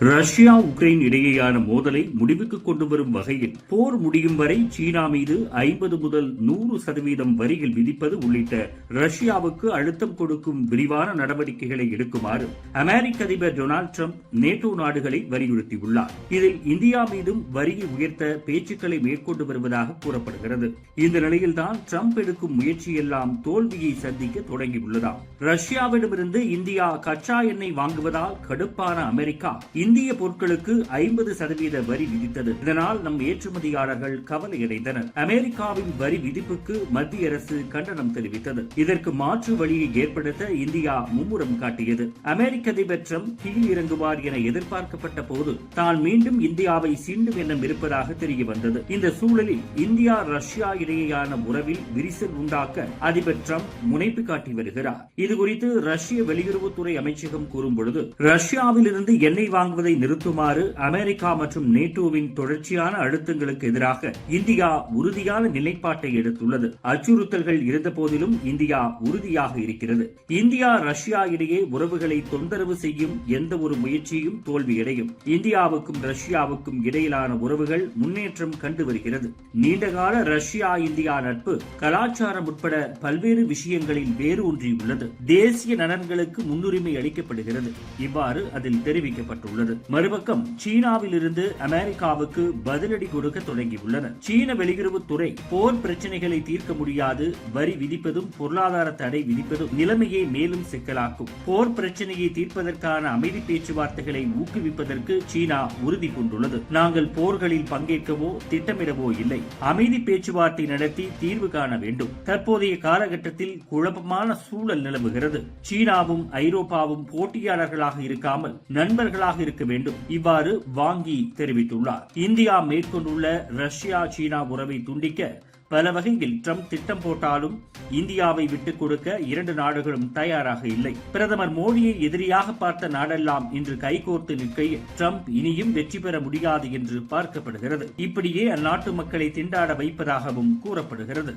Russia Ukraine இடையேயான மோதலை முடிவுக்கு கொண்டு வரும் வகையில் போர் முடியும் வரை சீனா மீது ஐம்பது முதல் நூறு சதவீதம் வரியில் விதிப்பது உள்ளிட்ட ரஷ்யாவுக்கு அழுத்தம் கொடுக்கும் விரிவான நடவடிக்கைகளை எடுக்குமாறு அமெரிக்க அதிபர் டொனால்டு டிரம்ப் நேட்டோ நாடுகளை வலியுறுத்தியுள்ளார். இதில் இந்தியா மீதும் வரியை உயர்த்த பேச்சுக்களை மேற்கொண்டு வருவதாக கூறப்படுகிறது. இந்த நிலையில்தான் டிரம்ப் எடுக்கும் முயற்சியெல்லாம் தோல்வியை சந்திக்க தொடங்கியுள்ளதாம். ரஷ்யாவிடமிருந்து இந்தியா கச்சா எண்ணெய் வாங்குவதால் கடுப்பான அமெரிக்கா இந்திய பொருட்களுக்கு ஐம்பது சதவீத வரி விதித்தது. இதனால் நம் ஏற்றுமதியாளர்கள் கவலையடைந்தனர். அமெரிக்காவின் வரி விதிப்புக்கு மத்திய அரசு கண்டனம் தெரிவித்தது. இதற்கு மாற்று வழியை ஏற்படுத்த இந்தியா மும்முரம் காட்டியது. அமெரிக்க அதிபர் ட்ரம்ப் கீழ் இறங்குவார் என எதிர்பார்க்கப்பட்ட போது தான் மீண்டும் இந்தியாவை சீண்டும் எண்ணம் இருப்பதாக தெரிய வந்தது இந்த சூழலில் இந்தியா ரஷ்யா இடையேயான உறவில் விரிசல் உண்டாக்க அதிபர் ட்ரம்ப் முனைப்பு காட்டி வருகிறார். இதுகுறித்து ரஷ்ய வெளியுறவுத்துறை அமைச்சகம் கூறும் பொழுது ரஷ்யாவிலிருந்து எண்ணெய் வாங்குவதை நிறுத்துமாறு அமெரிக்கா மற்றும் நேட்டோவின் தொடர்ச்சியான அழுத்தங்களுக்கு எதிராக இந்தியா உறுதியான நிலைப்பாட்டை எடுத்துள்ளது. அச்சுறுத்தல்கள் இருந்த போதிலும் இந்தியா உறுதியாக இருக்கிறது. இந்தியா ரஷ்யா இடையே உறவுகளை தொந்தரவு செய்யும் எந்த ஒரு முயற்சியும் தோல்வியடையும். இந்தியாவுக்கும் ரஷ்யாவுக்கும் இடையிலான உறவுகள் முன்னேற்றம் கண்டு வருகிறது. நீண்டகால ரஷ்யா இந்தியா நட்பு கலாச்சாரம் உட்பட பல்வேறு விஷயங்களில் வேரூன்றியுள்ளது. தேசிய நலன்களுக்கு முன்னுரிமை அளிக்கப்படுகிறது. இவ்வாறு அதில் தெரிவிக்கப்பட்டுள்ளது. மறுபக்கம் சீனாவில் இருந்து அமெரிக்காவுக்கு பதிலடி கொடுக்க தொடங்கியுள்ளனர். சீன வெளியுறவுத்துறை போர் பிரச்சனைகளை தீர்க்க முடியாது வரி விதிப்பதும் பொருளாதார தடை விதிப்பதும் நிலைமையை மேலும் சிக்கலாக்கும். போர் பிரச்சனையை தீர்ப்பதற்கான அமைதி பேச்சுவார்த்தைகளை ஊக்குவிப்பதற்கு சீனா உறுதி கொண்டுள்ளது நாங்கள் போர்களில் பங்கேற்கவோ திட்டமிடவோ இல்லை. அமைதி பேச்சுவார்த்தை நடத்தி தீர்வு காண வேண்டும். தற்போதைய காலகட்டத்தில் குழப்பமான சூழல் நிலவுகிறது. சீனாவும் ஐரோப்பாவும் போட்டியாளர்களாக இருக்காமல் நண்பர்களாக இருக்க வேண்டும். இவ்வாறு வாங்கி தெரிவித்துள்ளார். இந்தியா மேற்கொண்டுள்ள ரஷ்யா சீனா உறவை துண்டிக்க பல வகையில் ட்ரம்ப் திட்டம் போட்டாலும் இந்தியாவை விட்டுக் கொடுக்க இரண்டு நாடுகளும் தயாராக இல்லை. பிரதமர் மோடியை எதிரியாக பார்த்த நாடெல்லாம் இன்று கைகோர்த்து நிற்கையில் ட்ரம்ப் இனியும் வெற்றி பெற முடியாது என்று பார்க்கப்படுகிறது. இப்படியே அந்நாட்டு மக்களை திண்டாட வைப்பதாகவும் கூறப்படுகிறது.